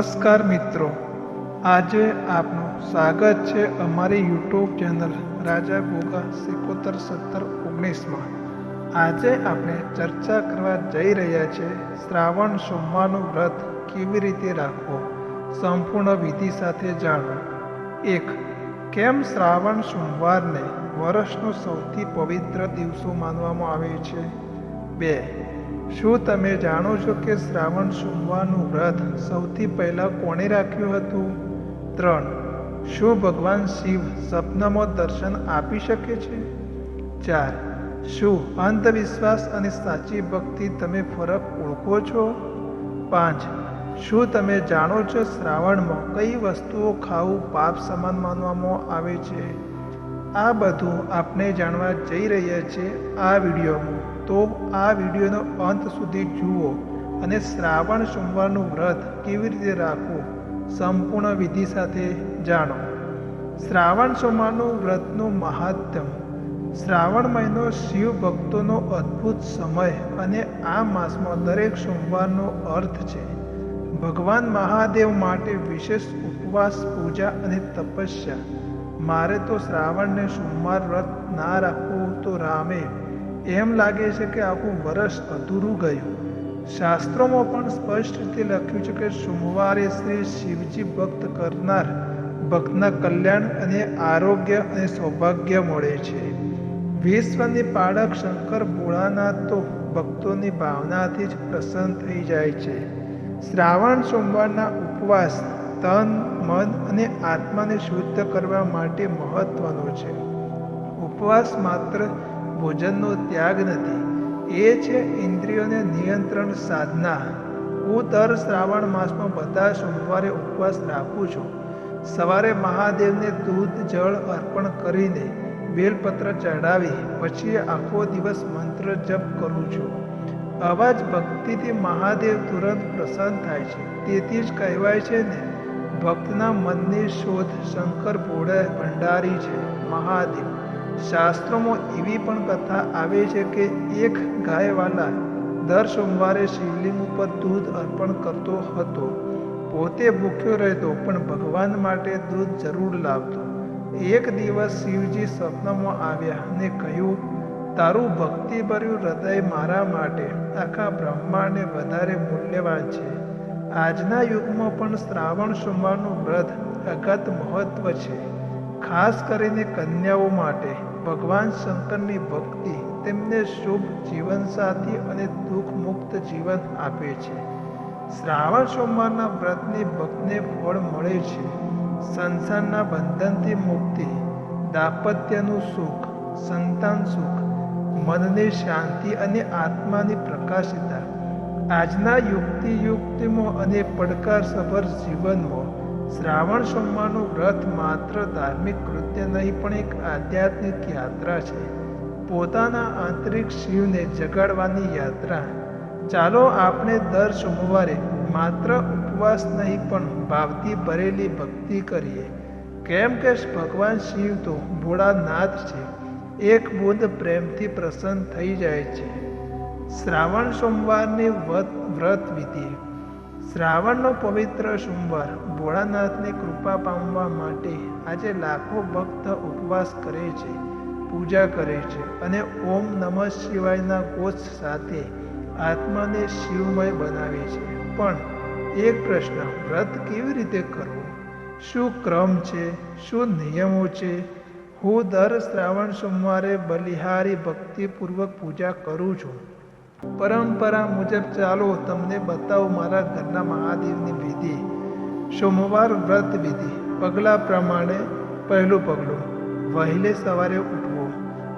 નમસ્કાર મિત્રો. આજે આપનું સ્વાગત છે અમારી યુટ્યુબ ચેનલ રાજા ગોગા સિકોતર સત્તર ઓગણીસમાં. આજે આપણે ચર્ચા કરવા જઈ રહ્યા છે શ્રાવણ સોમવારનું વ્રત કેવી રીતે રાખવો? સંપૂર્ણ વિધિ સાથે જાણો. એક, કેમ શ્રાવણ સોમવારને વર્ષનો સૌથી પવિત્ર દિવસો માનવામાં આવે છે? બે શું તમે જાણો છો કે શ્રાવણ સોમવારનું વ્રત સૌથી પહેલાં કોણે રાખ્યું હતું? ત્રણ. શું ભગવાન શિવ સપનામાં દર્શન આપી શકે છે? ચાર. શું અંધવિશ્વાસ અને સાચી ભક્તિ તમે ફરક ઓળખો છો? પાંચ. શું તમે જાણો છો શ્રાવણમાં કઈ વસ્તુઓ ખાવું પાપ સમાન માનવામાં આવે છે? આ બધું આપણે જાણવા જઈ રહ્યા છીએ આ વિડીયોમાં. તો આ વિડીયોનો અંત સુધી જુઓ અને શ્રાવણ સોમવારનું વ્રત કેવી રીતે રાખવું સંપૂર્ણ વિધિ સાથે જાણો. શ્રાવણ સોમવારનું વ્રતનું મહાત્મ શ્રાવણ મહિનો શિવ ભક્તોનો અદ્ભુત સમય અને આ માસમાં દરેક સોમવારનો અર્થ છે. ભગવાન મહાદેવ માટે વિશેષ ઉપવાસ, પૂજા અને તપસ્યા. મારે તો શ્રાવણને સોમવાર વ્રત ના રાખવું તો રામે એમ લાગે છે કે આખું વર્ષ અધૂરું ગયું. શાસ્ત્રોમાં પણ સ્પષ્ટ રીતે લખ્યું છે કે સોમવારે શ્રી શિવજી ભક્ત કરનાર ભક્તના કલ્યાણ અને આરોગ્ય અને સૌભાગ્ય મળે છે. વિશ્વની પાળક શંકર ભોળાનાથ તો ભક્તોની ભાવનાથી જ પ્રસન્ન થઈ જાય છે. શ્રાવણ સોમવારના ઉપવાસ તન, મન અને આત્માને શુદ્ધ કરવા માટે મહત્વનો છે. ઉપવાસ માત્ર ભોજનનો ત્યાગ નથી. એ છે ઇન્દ્રિયોને નિયંત્રણ સાધના. હું દર શ્રાવણ માસમાં બધા સોમવારે ઉપવાસ રાખું છું. સવારે મહાદેવને દૂધ, જળ અર્પણ કરીને બેલપત્ર ચઢાવી પછી આખો દિવસ મંત્ર જપ કરું છું. આવા જ ભક્તિથી મહાદેવ તુરંત પ્રસન્ન થાય છે. તેથી જ કહેવાય છે ને, ભક્તના મનની શોધ શંકર ભોળે ભંડારી છે મહાદેવ. શાસ્ત્રોમાં એવી પણ કથા આવે છે કે એક ગાયવાલા દર સોમવારે શિવલિંગ ઉપર દૂધ અર્પણ કરતો હતો. પોતે ભૂખ્યો રહેતો, પણ ભગવાન માટે દૂધ જરૂર લાવતો. એક દિવસ શિવજી સ્વપ્નમાં આવ્યા અને કહ્યું, તારું ભક્તિભર્યું હૃદય મારા માટે આખા બ્રહ્માંડને વધારે મૂલ્યવાન છે. આજના યુગમાં પણ શ્રાવણ સોમવારનું વ્રત અગત મહત્વ છે, ખાસ કરીને કન્યાઓ માટે. ભગવાન શંકરની ભક્તિ તેમને શુભ જીવનસાથી અને દુઃખ મુક્ત જીવન આપે છે. શ્રાવણ સોમવારના વ્રતની ભક્તને ફળ મળે છે. સંસારના બંધનથી મુક્તિ, દાંપત્યનું સુખ, સંતાન સુખ, મનની શાંતિ અને આત્માની પ્રકાશિતા આજના યુક્તિ યુક્તિમાં અને પડકારસભર જીવનમાં શ્રાવણ સોમવારનું વ્રત માત્ર ધાર્મિક કૃત્ય નહીં, પણ એક આધ્યાત્મિક યાત્રા છે. પોતાના આંતરિક શિવને જગાડવાની યાત્રા. ચાલો આપણે દર સોમવારે માત્ર ઉપવાસ નહીં, પણ ભાવથી ભરેલી ભક્તિ કરીએ. કેમ કે ભગવાન શિવ તો ભોળાનાથ છે. એક બુદ્ધ પ્રેમથી પ્રસન્ન થઈ જાય છે. શ્રાવણ સોમવારની વ્રત વિધિ. શ્રાવણનો પવિત્ર સોમવાર ભોળાનાથની કૃપા પામવા માટે આજે લાખો ભક્ત ઉપવાસ કરે છે, પૂજા કરે છે અને ઓમ નમઃ શિવાયના કોષ સાથે આત્માને શિવમય બનાવે છે. પણ એક પ્રશ્ન, વ્રત કેવી રીતે કરવું? શું ક્રમ છે? શું નિયમો છે? હું દર શ્રાવણ સોમવારે બલિહારી ભક્તિપૂર્વક પૂજા કરું છું. પરંપરા મુજબ ચાલો તમને બતાવું મારા ઘરના મહાદેવની વિધિ. સોમવાર વ્રત વિધિ. પગલાં પ્રમાણે પહેલું પગલું, વહેલે સવારે ઉઠવું.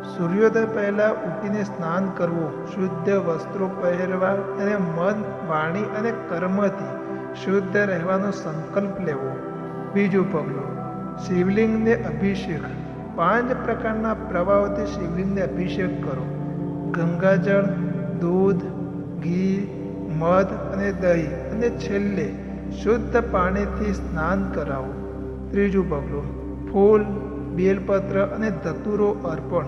સૂર્યોદય પહેલાં ઉઠીને સ્નાન કરવું. શુદ્ધ વસ્ત્રો પહેરવા અને મન, વાણી અને કર્મથી શુદ્ધ રહેવાનો સંકલ્પ લેવો. બીજું પગલું, શિવલિંગને અભિષેક. પાંચ પ્રકારના પ્રવાહોથી શિવલિંગને અભિષેક કરો. ગંગાજળ દૂધ, ઘી, મધ અને દહીં અને છેલ્લે શુદ્ધ પાણીથી સ્નાન કરાવો. ત્રીજું પગલું, ફૂલ, બેલપત્ર અને ધતુરો અર્પણ.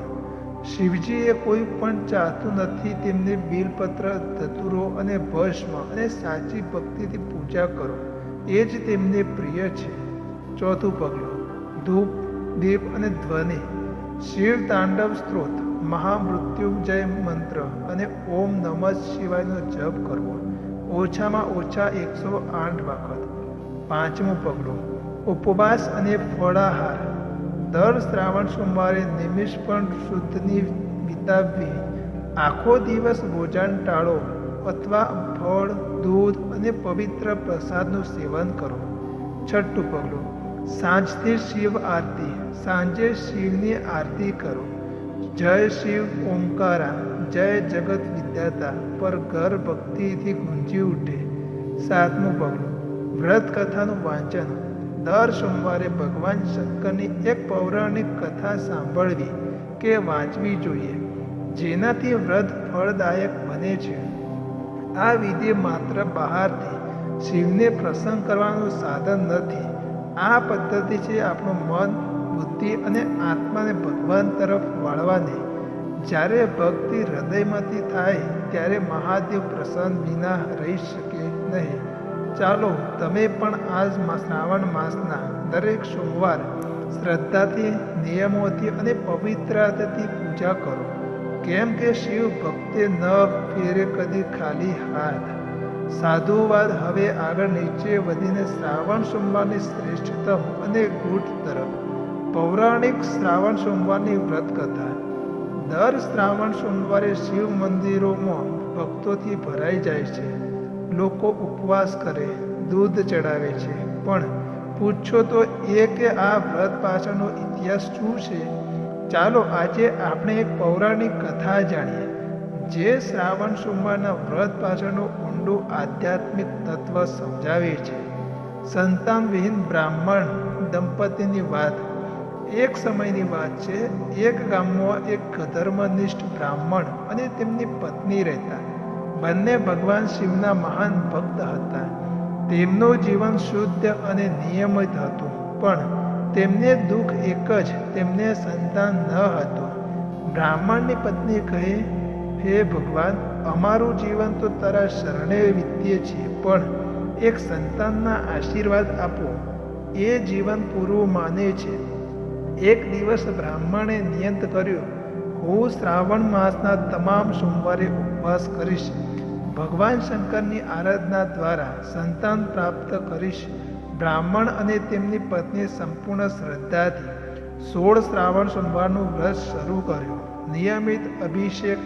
શિવજીએ કોઈ પણ ચાહતું નથી તેમને બેલપત્ર, ધતુરો અને ભસ્મ અને સાચી ભક્તિથી પૂજા કરો. એ જ તેમને પ્રિય છે. ચોથું પગલું, ધૂપ, દીપ અને ધ્વનિ. શિવ તાંડવ સ્ત્રોત. મહામૃત્યુંજય મંત્ર અને ઓમ નમઃ શિવાયનો જપ કરવો. ઓછામાં ઓછા એકસો આઠ વખત પાંચમું પગલું, ઉપવાસ અને ફળાહાર. દર શ્રાવણ સોમવારે નિમિષ પણ શુદ્ધની વિતાવવી. આખો દિવસ ભોજન ટાળો અથવા ફળ, દૂધ અને પવિત્ર પ્રસાદનું સેવન કરો. છઠ્ઠું પગલું, સાંજથી શિવ આરતી. સાંજે શિવની આરતી કરો. જય શિવ ઓમકારા, જય જગત વિદ્યાતા, પર ઘર ભક્તિથી ગુંજી ઉઠે. સાતમું પગલું, વ્રત કથાનું વાંચન. દર સોમવારે ભગવાન શંકરની એક પૌરાણિક કથા સાંભળવી કે વાંચવી જોઈએ, જેનાથી વ્રત ફળદાયક બને છે. આ વિધિ માત્ર બહારથી શિવને પ્રસન્ન કરવાનું સાધન નથી. આ પદ્ધતિ છે આપણું મન બુદ્ધિ અને આત્માને ભગવાન તરફ વાળવાની જ્યારે ભક્તિ હૃદયમાંથી થાય, ત્યારે મહાદેવ પ્રસન્ન વિના રહી શકે નહીં. ચાલો, તમે પણ આજ શ્રાવણ માસના દરેક સોમવાર શ્રદ્ધાથી, નિયમોથી અને પવિત્રતાથી પૂજા કરો. કેમ કે શિવ ભક્તે ન ફેરે કદી ખાલી હાથ. સાધુવાદ હવે આગળ નીચે વધીને શ્રાવણ સોમવારની શ્રેષ્ઠતમ અને ગૂઢ તરફ પૌરાણિક શ્રાવણ સોમવારની વ્રત કથા. દર શ્રાવણ સોમવારે શિવ મંદિરોમાં ભક્તોથી ભરાઈ જાય છે. લોકો ઉપવાસ કરે, દૂધ ચડાવે છે. પણ પૂછો તો એ કે આ વ્રત પાછળનો ઇતિહાસ શું છે? ચાલો આજે આપણે એક પૌરાણિક કથા જાણીએ. જે શ્રાવણ સોમવારના વ્રત પાછળનું ઊંડું આધ્યાત્મિક તત્વ સમજાવે છે. સંતાનવિહીન બ્રાહ્મણ દંપતીની વાત એક સમયની વાત છે, એક ગામમાં એક ધર્મનિષ્ઠ બ્રાહ્મણ અને તેમની પત્ની રહેતા. બંને ભગવાન શિવના મહાન ભક્ત હતા. તેમનું જીવન શુદ્ધ અને નિયમિત હતું, પણ તેમને દુઃખ એક જ, તેમને સંતાન ન હતું. બ્રાહ્મણની પત્ની કહે, હે ભગવાન, અમારું જીવન તો તારા શરણે વિત્ય છે, પણ એક સંતાનના આશીર્વાદ આપો. એ જીવન પૂરું માને છે. એક દિવસ બ્રાહ્મણે નિયંત કર્યું, હું શ્રાવણ માસના તમામ સોમવારે ઉપવાસ કરીશ. ભગવાન શંકરની આરાધના દ્વારા સંતાન પ્રાપ્ત કરીશ. બ્રાહ્મણ અને તેમની પત્ની સંપૂર્ણ શ્રદ્ધાથી સોળ શ્રાવણ સોમવારનું વ્રત શરૂ કર્યું. નિયમિત અભિષેક,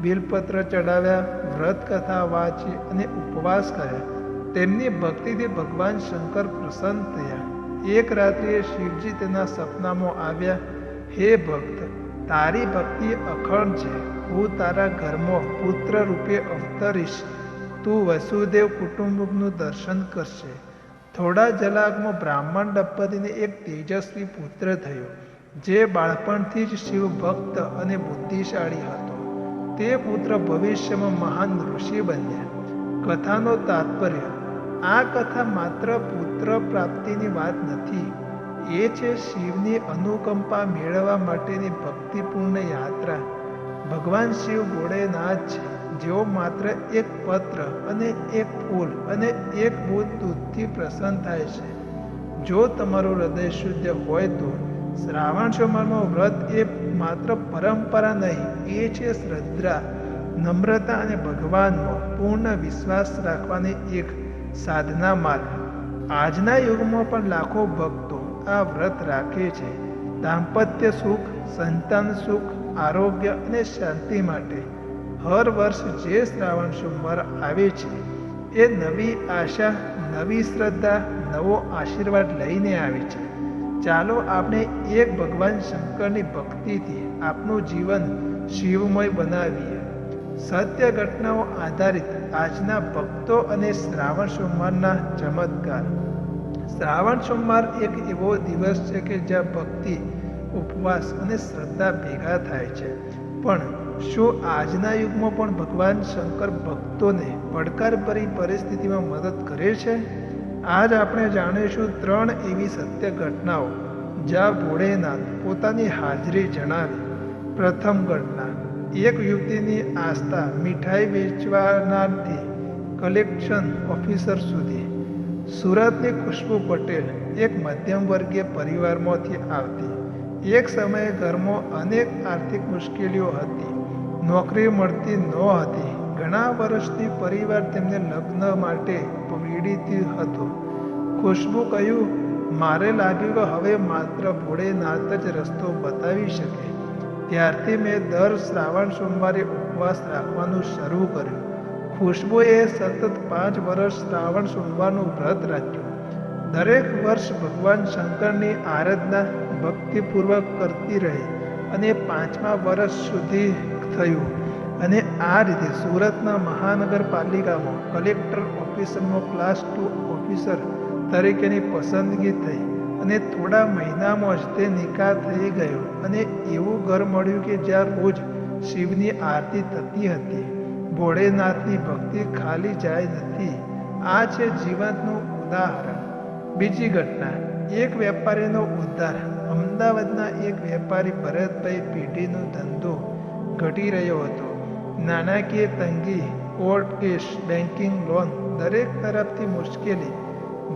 બિલપત્ર ચડાવ્યા વ્રત કથા વાંચી અને ઉપવાસ કર્યા. તેમની ભક્તિથી ભગવાન શંકર પ્રસન્ન થયા. એક રાત્રિએ શિવજી તેના સપનામાં આવ્યા, હે ભક્ત, તારી ભક્તિ અખંડ છે. હું તારા ઘરમાં પુત્ર રૂપે અવતરીશ. તું વસુદેવ કુટુંબનું દર્શન કરશે. થોડા જલાકમાં બ્રાહ્મણ દંપતીને એક તેજસ્વી પુત્ર થયો, જે બાળપણથી જ શિવ ભક્ત અને બુદ્ધિશાળી હતો. તે પુત્ર ભવિષ્યમાં મહાન ઋષિ બન્યા. કથાનો તાત્પર્ય આ કથા માત્ર પુત્ર પ્રાપ્તિની વાત નથી, એ છે શિવની અનુકંપા મેળવવા માટેની ભક્તિપૂર્ણ યાત્રા. ભગવાન શિવ ભોળેનાથ છે, જેઓ માત્ર એક પત્ર અને એક ફૂલ અને એક બુદ્ધ દૂધથી પ્રસન્ન થાય છે. જો તમારું હૃદય શુદ્ધ હોય તો, શ્રાવણ સોમવારનો વ્રત એ માત્ર પરંપરા નહીં, એ છે શ્રદ્ધા, નમ્રતા અને ભગવાનનો પૂર્ણ વિશ્વાસ રાખવાની એક સાધના માર્ગ. આજના યુગમાં પણ લાખો ભક્તો આ વ્રત રાખે છે. દાંપત્ય સુખ, સંતાન સુખ, આરોગ્ય અને શાંતિ માટે હર વર્ષ જે શ્રાવણ સોમવાર આવે છે, એ નવી આશા, નવી શ્રદ્ધા, નવો આશીર્વાદ લઈને આવે છે. ચાલો આપણે એક ભગવાન શંકરની ભક્તિથી આપણું જીવન શિવમય બનાવીએ. સત્ય ઘટનાઓ આધારિત આજના ભક્તો અને શ્રાવણ સોમવારના ચમત્કાર. શ્રાવણ સોમવાર એક એવો દિવસ છે કે જ્યાં ભક્તિ, ઉપવાસ અને શ્રદ્ધા ભેગા થાય છે. પણ શું આજના યુગમાં પણ ભગવાન શંકર ભક્તોને પડકારભરી પરિસ્થિતિમાં મદદ કરે છે? આજ આપણે જાણીશું ત્રણ એવી સત્ય ઘટનાઓ, જ્યાં ભોળેનાથ પોતાની હાજરી જણાવી પ્રથમ ઘટના એક યુવતીની આસ્થા મીઠાઈ વેચવાનારથી કલેક્શન ઓફિસર સુધી. સુરતની ખુશ્બુ પટેલ એક મધ્યમ વર્ગીય પરિવારમાંથી આવતી. એક સમયે ઘરમાં અનેક આર્થિક મુશ્કેલીઓ હતી. નોકરી મળતી ન હતી. ઘણા વર્ષથી પરિવાર તેમને લગ્ન માટે પીડિત હતો. ખુશ્બુ કહ્યું, મારે લાગ્યું કે હવે માત્ર ભોળેનાથ જ રસ્તો બતાવી શકે. ત્યારથી મેં દર શ્રાવણ સોમવારે ઉપવાસ રાખવાનું શરૂ કર્યું. ખુશ્બુએ સતત પાંચ વર્ષ શ્રાવણ સોમવારનું વ્રત રાખ્યું. દરેક વર્ષ ભગવાન શંકરની આરાધના ભક્તિપૂર્વક કરતી રહી અને પાંચમા વર્ષ સુધી થયું. અને આ રીતે સુરતના મહાનગરપાલિકામાં કલેક્ટર ઓફિસરનો ક્લાસ ટુ ઓફિસર તરીકેની પસંદગી થઈ. અને થોડા મહિનામાં જ તે નિકાહ થઈ ગયો અને એવું ઘર મળ્યું કે જ્યાં રોજ શિવની આરતી થતી હતી. ભોળેનાથની ભક્તિ ખાલી જાય નથી. આ છે જીવનનું ઉદાહરણ. બીજી ઘટના, એક વેપારીનો ઉદ્ધાર. અમદાવાદના એક વેપારી ભરતભાઈ પેઢીનો ધંધો ઘટી રહ્યો હતો. નાણાકીય તંગી, કોર્ટ કેસ બેન્કિંગ લોન દરેક તરફથી મુશ્કેલી.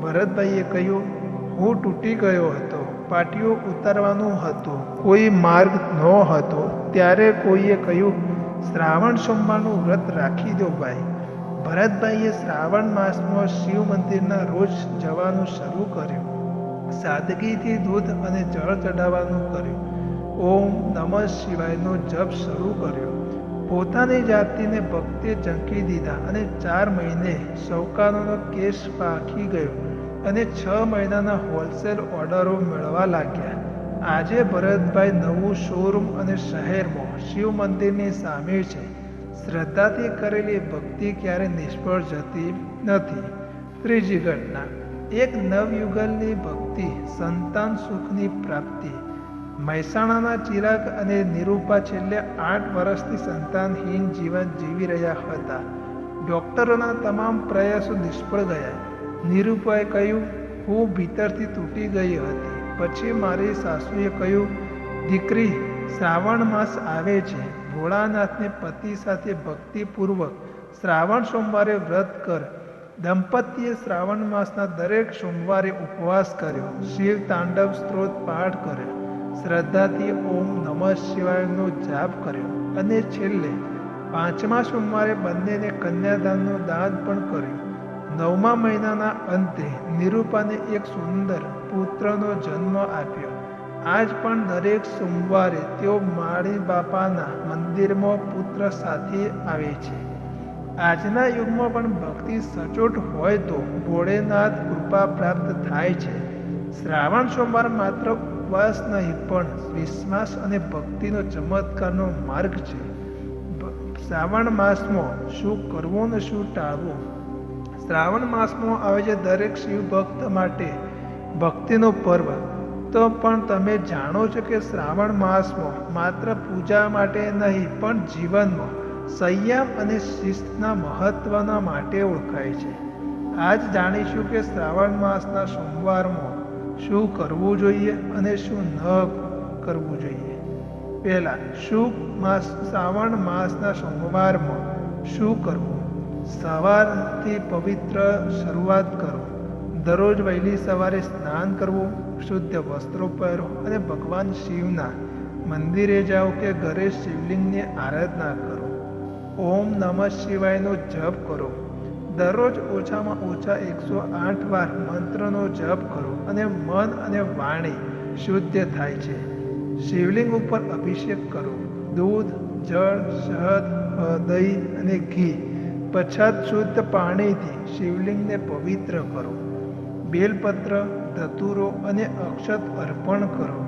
ભરતભાઈએ કહ્યું હું તૂટી ગયો હતો. પાટીઓ ઉતારવાનું હતું. કોઈ માર્ગ ન હતો. ત્યારે કોઈએ કહ્યું, શ્રાવણ સોમવારનું વ્રત રાખી દો ભાઈ. ભરતભાઈએ શ્રાવણ માસમાં શિવ મંદિરના રોજ જવાનું શરૂ કર્યું. સાદગીથી દૂધ અને જળ ચડાવવાનું કર્યું. ઓમ નમઃ શિવાયનો જપ શરૂ કર્યો. પોતાની જાતિને ભક્તે ચંકી દીધા અને ચાર મહિને સૌકાનોનો કેસ પાકી ગયો. અને છ મહિનાના હોલસેલ ઓર્ડરો મેળવા લાગ્યા. આજે ભરતભાઈ નવું શોરૂમ અને શહેરમાં શિવ મંદિરની સામે છે. શ્રદ્ધાથી કરેલી ભક્તિ ક્યારે નિષ્ફળ જતી નથી. ત્રીજી ઘટના. એક નવયુગલની ભક્તિ, સંતાન સુખની પ્રાપ્તિ. મહેસાણાના ચિરાગ અને નિરૂપા છેલ્લે આઠ વર્ષથી સંતાનહીન જીવન જીવી રહ્યા હતા. ડૉક્ટરોના તમામ પ્રયાસો નિષ્ફળ ગયા. નિરૂપાએ કહ્યું, હું ભીતરથી તૂટી ગઈ હતી. પછી મારી સાસુએ કહ્યું, દીકરી, શ્રાવણ માસ આવે છે. ભોળાનાથને પતિ સાથે ભક્તિપૂર્વક શ્રાવણ સોમવારે વ્રત કર. દંપતીએ શ્રાવણ માસના દરેક સોમવારે ઉપવાસ કર્યો. શિવ તાંડવ સ્ત્રોત પાઠ કર્યો. શ્રદ્ધાથી ઓમ નમઃ શિવાયનો જાપ કર્યો. અને છેલ્લે પાંચમા સોમવારે બંનેને કન્યાદાનનું દાન પણ કર્યું. નવમા મહિનાના અંતે નિરૂપાને એક સુંદર પુત્રનો જન્મ આપ્યો. આજ પણ દરેક સોમવારે તેઓ માળી બાપાના મંદિરમાં પુત્ર સાથે આવે છે. આજના યુગમાં પણ ભક્તિ સચોટ હોય તો ભોળેનાથ કૃપા પ્રાપ્ત થાય છે. શ્રાવણ સોમવાર માત્ર ઉપવાસ નહીં, પણ વિશ્વાસ અને ભક્તિનો ચમત્કારનો માર્ગ છે. શ્રાવણ માસમાં શું કરવું ને શું ટાળવું શ્રાવણ માસમાં આવે છે દરેક શિવ ભક્ત માટે ભક્તિનો પર્વ. તો પણ તમે જાણો છો કે શ્રાવણ માસમાં માત્ર પૂજા માટે નહીં, પણ જીવનમાં સંયમ અને શિસ્તના મહત્વના માટે ઓળખાય છે. આજ જાણીશું કે શ્રાવણ માસના સોમવારમાં શું કરવું જોઈએ અને શું ન કરવું જોઈએ. પહેલાં શું માસ શ્રાવણ માસના સોમવારમાં શું કરવું સવારથી પવિત્ર શરૂઆત કરો. દરરોજ વહેલી સવારે સ્નાન કરવું, શુદ્ધ વસ્ત્રો પહેરો અને ભગવાન શિવના મંદિરે જાઓ કે ઘરે શિવલિંગની આરાધના કરો. ઓમ નમઃ શિવાયનો જપ કરો. દરરોજ ઓછામાં ઓછા એકસો આઠ વાર મંત્રનો જપ કરો અને મન અને વાણી શુદ્ધ થાય છે. શિવલિંગ ઉપર અભિષેક કરો. દૂધ, જળ શહદ દહીં અને ઘી પછાત શુદ્ધ પાણીથી શિવલિંગને પવિત્ર કરો. બેલપત્ર, ધતુરો અને અક્ષત અર્પણ કરો.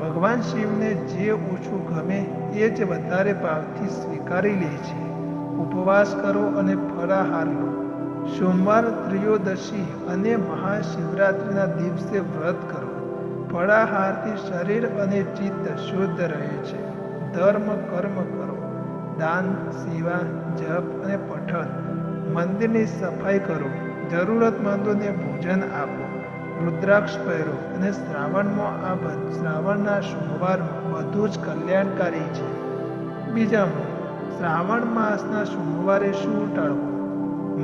ભગવાન શિવને જે ઓછું ગમે એ જ વધારે ભાવથી સ્વીકારી લે છે. ઉપવાસ કરો અને ફળાહાર લો. સોમવાર ત્રિયોદશી અને મહાશિવરાત્રિના દિવસે વ્રત કરો. ફળાહારથી શરીર અને ચિત્ત શુદ્ધ રહે છે. ધર્મ કર્મ કરો. દાન, સેવા, જપ અને પઠન. મંદિરની સફાઈ કરો. જરૂરતમંદોને ભોજન આપો. રુદ્રાક્ષ પહેરો અને શ્રાવણમાં આ શ્રાવણના સોમવારમાં બધું જ કલ્યાણકારી છે. બીજામાં, શ્રાવણ માસના સોમવારે શું ટાળવું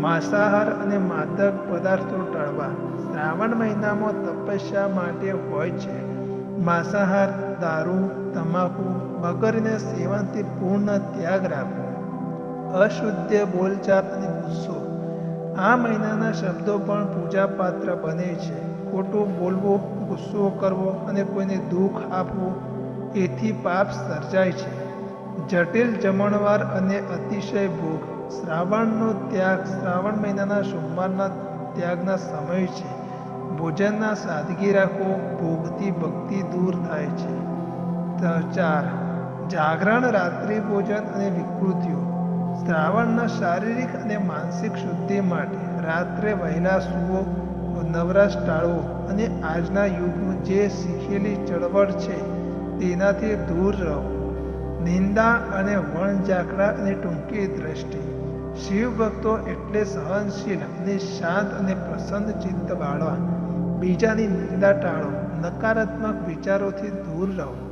માંસાહાર અને માદક પદાર્થો ટાળવા. શ્રાવણ મહિનામાં તપસ્યા માટે હોય છે. માંસાહાર, દારૂ, તમાકુ વગેરેના સેવનથી પૂર્ણ ત્યાગ રાખવો અશુદ્ધ બોલચાલ અને ગુસ્સો. આ મહિનાના શબ્દો પણ પૂજાપાત્ર બને છે. ખોટું બોલવું, ગુસ્સો કરવો અને કોઈને દુઃખ આપવું, એથી પાપ સર્જાય છે. જટિલ જમણવાર અને અતિશય ભોગ. શ્રાવણનો ત્યાગ શ્રાવણ મહિનાના સોમવારના ત્યાગના સમય છે. ભોજનના સાદગી રાખો, ભોગથી ભક્તિ દૂર થાય છે. ચાર જાગરણ, રાત્રિ ભોજન અને વિકૃતિઓ. શ્રાવણના શારીરિક અને માનસિક શુદ્ધિ માટે રાત્રે વહેલા સૂવો, નવરાશ ટાળવો અને આજના યુગમાં જે શીખેલી ચળવળ છે તેનાથી દૂર રહો. નિંદા અને વણઝાકડા અને ટૂંકી દ્રષ્ટિ. શિવ ભક્તો એટલે સહનશીલ અને શાંત અને પ્રસન્ન ચિત્ત વાળવા બીજાની નિંદા ટાળો, નકારાત્મક વિચારોથી દૂર રહો.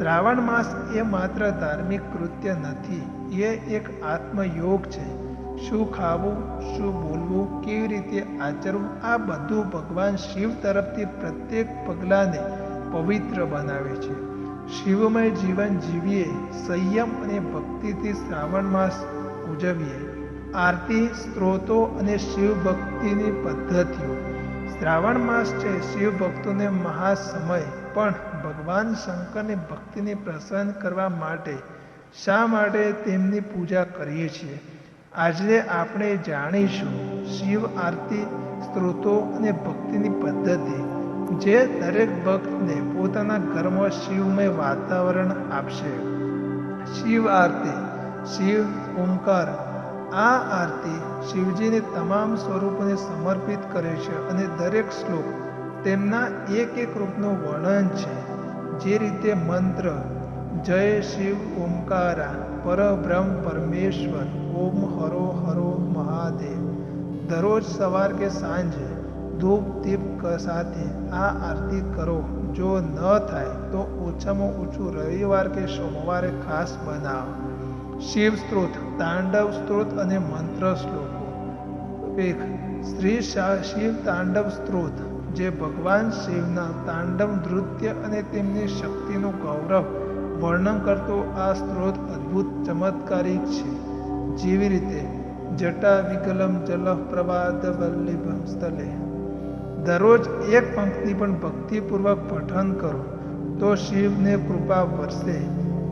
શ્રાવણ માસ એ માત્ર ધાર્મિક કૃત્ય નથી, એ એક આત્મયોગ છે. શું ખાવું, શું બોલવું, કેવી રીતે આચરવું, આ બધું ભગવાન શિવ તરફથી પ્રત્યેક પગલાંને પવિત્ર બનાવે છે. શિવમય જીવન જીવીએ, સંયમ અને ભક્તિથી શ્રાવણ માસ ઉજવીએ. આરતી, સ્ત્રોતો અને શિવ ભક્તિની પદ્ધતિઓ. શ્રાવણ માસ છે, શિવ ભક્તોને મહાસમય. પણ ભગવાન શંકરની ભક્તિને પ્રસન્ન કરવા માટે શા માટે તેમની પૂજા કરીએ છીએ? આજે આપણે જાણીશું શિવ આરતી, સ્ત્રોતો અને ભક્તિની પદ્ધતિ, જે દરેક ભક્તને પોતાના ઘરમાં શિવમય વાતાવરણ આપશે. શિવ આરતી, શિવ ઓમકાર આ આરતી શિવજીને તમામ સ્વરૂપોને સમર્પિત કરે છે અને દરેક શ્લોક તેમના એક એક રૂપનું વર્ણન છે. જે રીતે મંત્ર, જય શિવ ઓમકારા પરબ્રહ્મ પરમેશ્વર, ઓમ હરો હરો મહાદેવ. દરરોજ સવાર કે સાંજે ધૂપ, દીપ સાથે આ આરતી કરો. જો ન થાય તો ઓછામાં ઓછું રવિવાર કે સોમવારે ખાસ બનાવો. શિવ સ્ત્રોત, તાંડવ સ્ત્રોત અને મંત્ર શ્લોકો. એક શ્રી શિવ તાંડવ સ્ત્રોત, જે ભગવાન શિવના તાંડવ નૃત્ય અને તેમની શક્તિનું ગૌરવ વર્ણન કરતો આ સ્ત્રોત અદ્ભુત ચમત્કારિક છે. જેવી રીતે, જટા વિકલમ જલહ પ્રવાદ વલ્લભ સ્થલે. દરરોજ એક પંક્તિ પણ ભક્તિપૂર્વક પઠન કરો, તો શિવને કૃપા વરસે.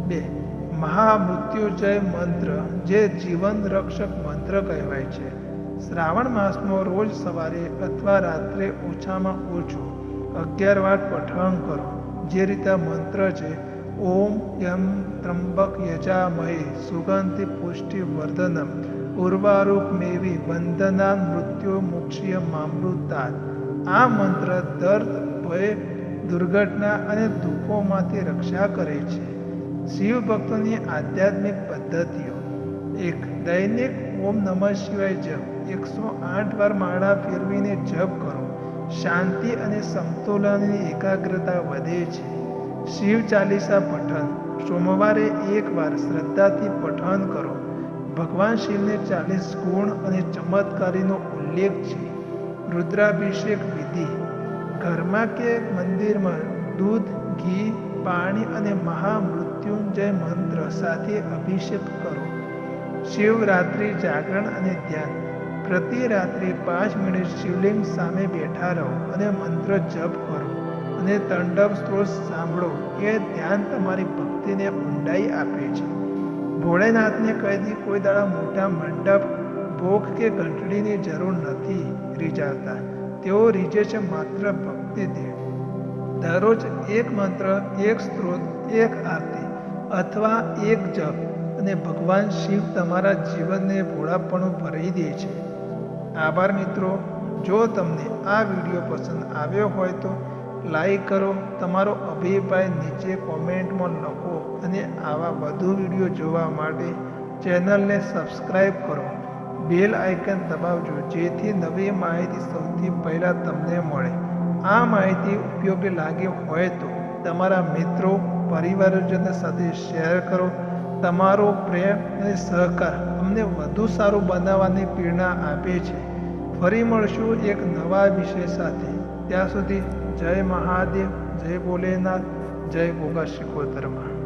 બે મહામૃત્યુજય મંત્ર, જે જીવન રક્ષક મંત્ર કહેવાય છે. શ્રાવણ માસમાં રોજ સવારે અથવા રાત્રે ઓછામાં ઓછું અગિયાર વાર પઠન કરો, જે રીતે મંત્ર છે, ઓમ યમ ત્રંબક યજામહે, સુગંધિ પુષ્ટિ વર્ધનમ ઉર્વારૂપ મેવી વંદના મૃત્યુ મોક્ષીય મામૃતાત. આ મંત્ર દર્દ, ભય, દુર્ઘટના અને દુઃખોમાંથી રક્ષા કરે છે. શિવ ભક્તોની આધ્યાત્મિક પદ્ધતિઓ. એક દૈનિક ઓમ નમઃ શિવાય જપ. એકસો આઠ વાર માળા ફેરવીને જપ કરો. શાંતિ અને સમતોલનની એકાગ્રતા વધે છે. શિવ ચાલીસા પઠન. સોમવારે એક વાર શ્રદ્ધાથી પઠન કરો. ભગવાન શિવને ચાલીસ ગુણ અને ચમત્કારીનો ઉલ્લેખ છે. રુદ્રાભિષેક વિધિ. ઘરમાં કે મંદિરમાં દૂધ, ઘી, પાણી અને મહામૃત્યુંજય મંત્ર સાથે અભિષેક કરો. શિવરાત્રિ જાગરણ અને ધ્યાન. પ્રતિ રાત્રે પાંચ મિનિટ શિવલિંગ સામે બેઠા રહો અને મંત્ર જપ કરો અને તંડવ સ્ત્રોત સાંભળો. એ ધ્યાન તમારી ભક્તિને ઊંડાઈ આપે છે. ભોળેનાથને કદી કોઈ દાડા મોટા મંડપ, ભોગ કે ઘંટડીની જરૂર નથી રીઝાતા તેઓ રીઝે છે, માત્ર ભક્તિથી દરરોજ એક મંત્ર, એક સ્ત્રોત, એક આરતી. અથવા એક જપ અને ભગવાન શિવ તમારા જીવનને ભોળાપણું ભરી દે છે. આભાર મિત્રો. જો તમને આ વીડિયો પસંદ આવ્યો હોય તો લાઈક કરો, તમારો અભિપ્રાય નીચે કોમેન્ટમાં લખો અને આવા વધુ વીડિયો જોવા માટે ચેનલને સબસ્ક્રાઈબ કરો. બેલ આઇકન દબાવજો, જેથી નવી માહિતી સૌથી પહેલાં તમને મળે. આ માહિતી ઉપયોગી લાગી હોય તો તમારા મિત્રો પરિવારજનો સાથે શેર કરો. તમારો પ્રેમ અને સહકાર અમને વધુ સારું બનાવવાની પ્રેરણા આપે છે. ફરી મળશું એક નવા વિષય સાથે. ત્યાં સુધી જય મહાદેવ, જય ભોલેનાથ, જય ગોગા શિકોતરમાં